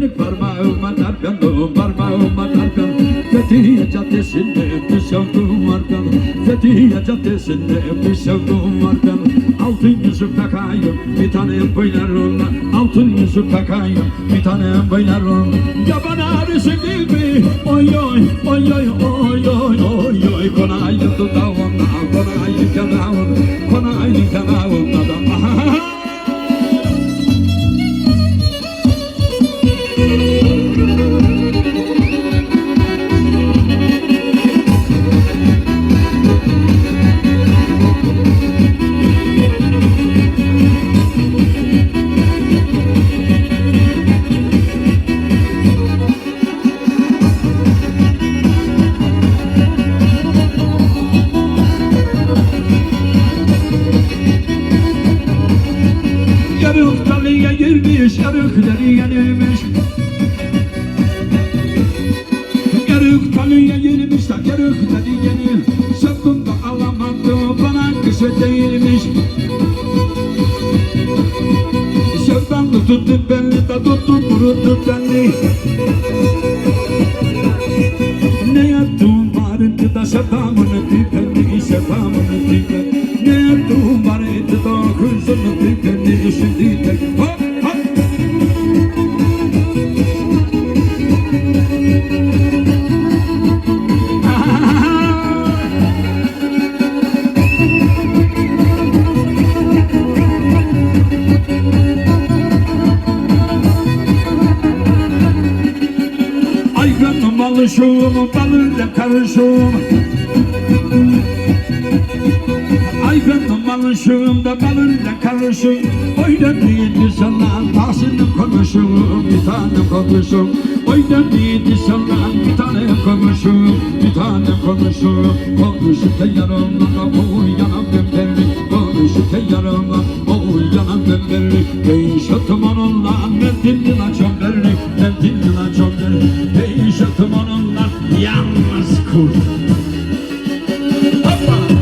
Fethiye'lik parmağıma dargınım parmağıma dargın Fethiye caddesinde bir sevduğum varken Fethiye caddesinde bir sevduğum varken Altın yüzük takayım bir tane boylarına Altın yüzük takayım bir tane boylarına Yaban arısı gibi oy oy oy oy oy oy oy oy. Konayı dudağına konayı kenavına Konayı kenavına da tutti belli, da tutto brutto belli. Ne yaptım varındı da şatamını tükendi, şatamını tükendi. Ne yaptım varındı da hırsını tükendi, şimdi gönlüm alışım, balıyla karışım Ay gönlüm alışım da balıyla karışım Oyda değildi sana tahsilim konuşum Bir tane konuşum Oyda değildi sana bir tane konuşum Bir tane konuşum Konuşup da yanımda o yanam bembelli Konuşup da yanımda o yanam bembelli Değişatım onunla ben dildin açam belli sevdim yılan çoktur Değişirdim onunla yalnız kurt Hoppa!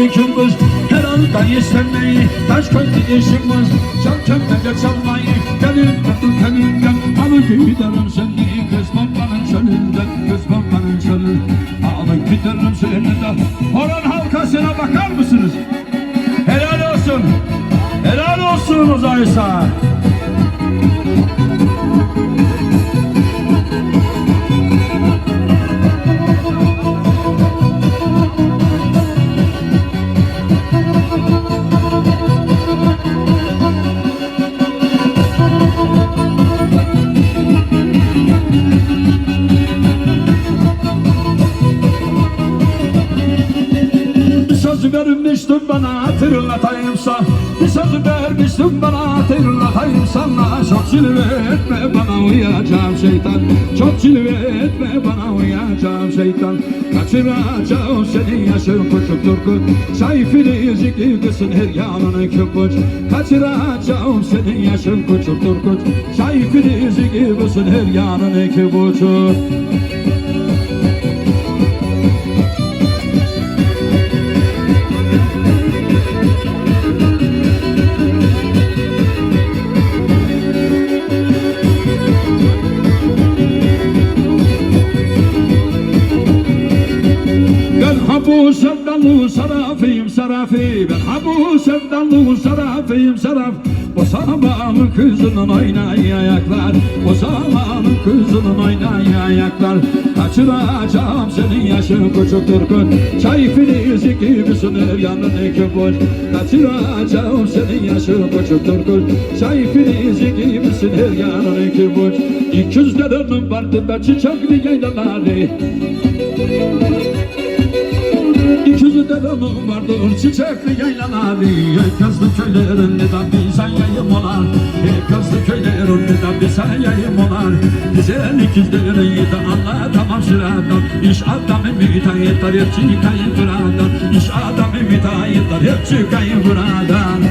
Sandırdı dökülmüş Herhalde istemeyi taş koydu işimiz Çal kömele çalmayı gelin tutun elinden Alıp giderim seni kız babanın çölünden. Kız babanın çölü Alıp giderim seni de. Horon halkasına bakar mısınız? Helal olsun Helal olsun Uzaysa Bir bana hatırlatayımsa Bir söz vermiştin bana hatırlatayım sana. Çok cilve etme bana uyacağım şeytan. Çok cilve etme bana uyacağım şeytan. Kaçıracağım seni yaşım küçük turkut Sayfini zikri kısın her yanını köpüç Kaçıracağım seni yaşım küçük turkut Sayfini zikri kısın her yanını köpüç sevdalı sarafıyım sarafi Ben ha bu sevdalı sarafıyım saraf Bu sabahın kızının oynay ayaklar. Bu sabahın kızının oynay ayaklar. Kaçıracağım senin yaşın küçüktür kız Çay filizi gibisindir yanını köpür Kaçıracağım senin yaşın küçüktür kız Çay filizi gibisindir yanını köpür İkizlerim vardı ben çiçekli yaylaları. Müzik deremin vardır çiçekli yaylaları Kızlı köylerinde de bize yayım olar. Kızlı köylerinde de bize yayım olar. Güzel ikizleri de anlatamam sıradan İş adamı müteahhitler hep çıkayım buradan İş adamı müteahhitler hep çıkayım buradan Küzdere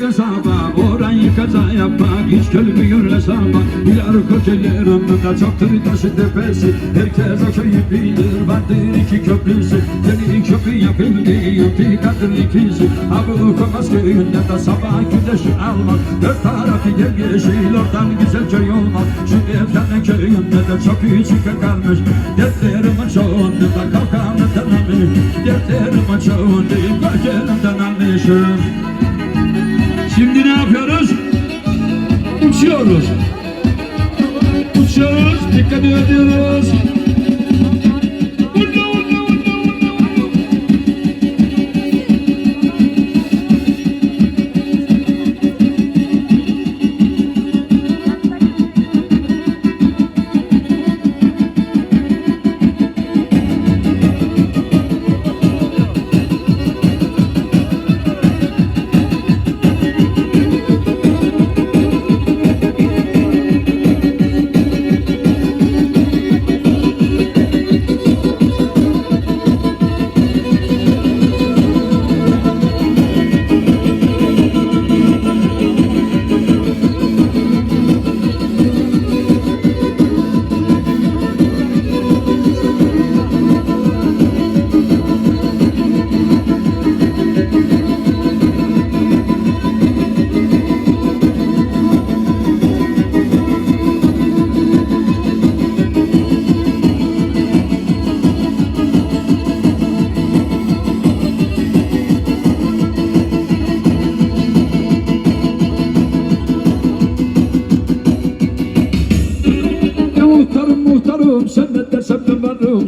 kasaba Orayı kaza yapmak hiç gelmiyor hesaba. Bilar koçelerimde çoktur taşı tepesi. Herkes o köyü bilir vardır iki köprüsü. Yeni köprü yapıldı yaptı kadın ikisi Ha bu Komaz köyünde de sabah güneşi almak. Dört tarafı yeşil oradan güzel köy olmaz Şu evlerin köyünde de çok küçük kalmış. Dertlerimin çoğunda da kalkanımdan almış Dertlerimin çoğunda gölgelimden almışım Şimdi ne yapıyoruz? Uçuyoruz. Uçuyoruz, dikkat ediyoruz.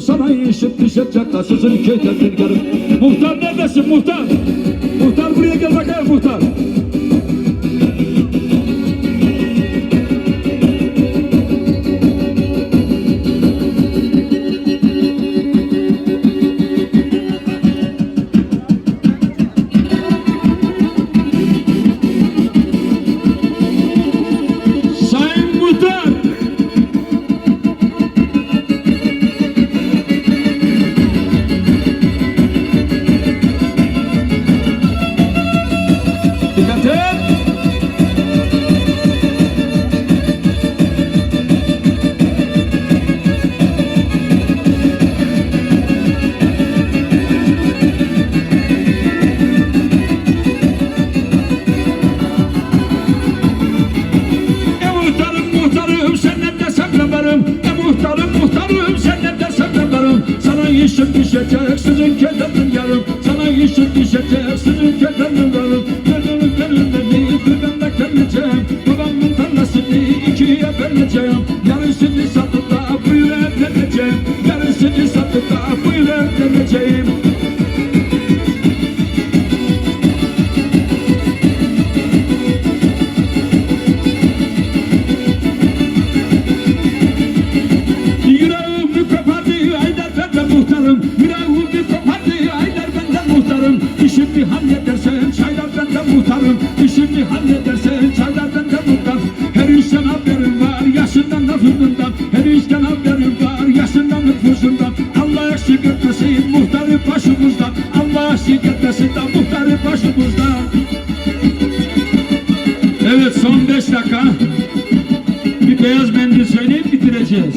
Sana işim düşecek taşısın köyden bir garip Muhtar neredesin? Muhtar işim düşecek sizin kederin yarım. Sana işim düşecek Yarısını satıp da buyur evleneceğim Yüreğimi kopardı aylar benden muhtarım. Yüreğimi kopardı aylar benden muhtarım. İşimi halledersen çaylar benden muhtarım. İşimi halledersen çaylar benden muhtar Her işten haberim var yaşından lafından De muhtarı başımızdan Evet son beş dakika bir beyaz mendil söyleyip bitireceğiz.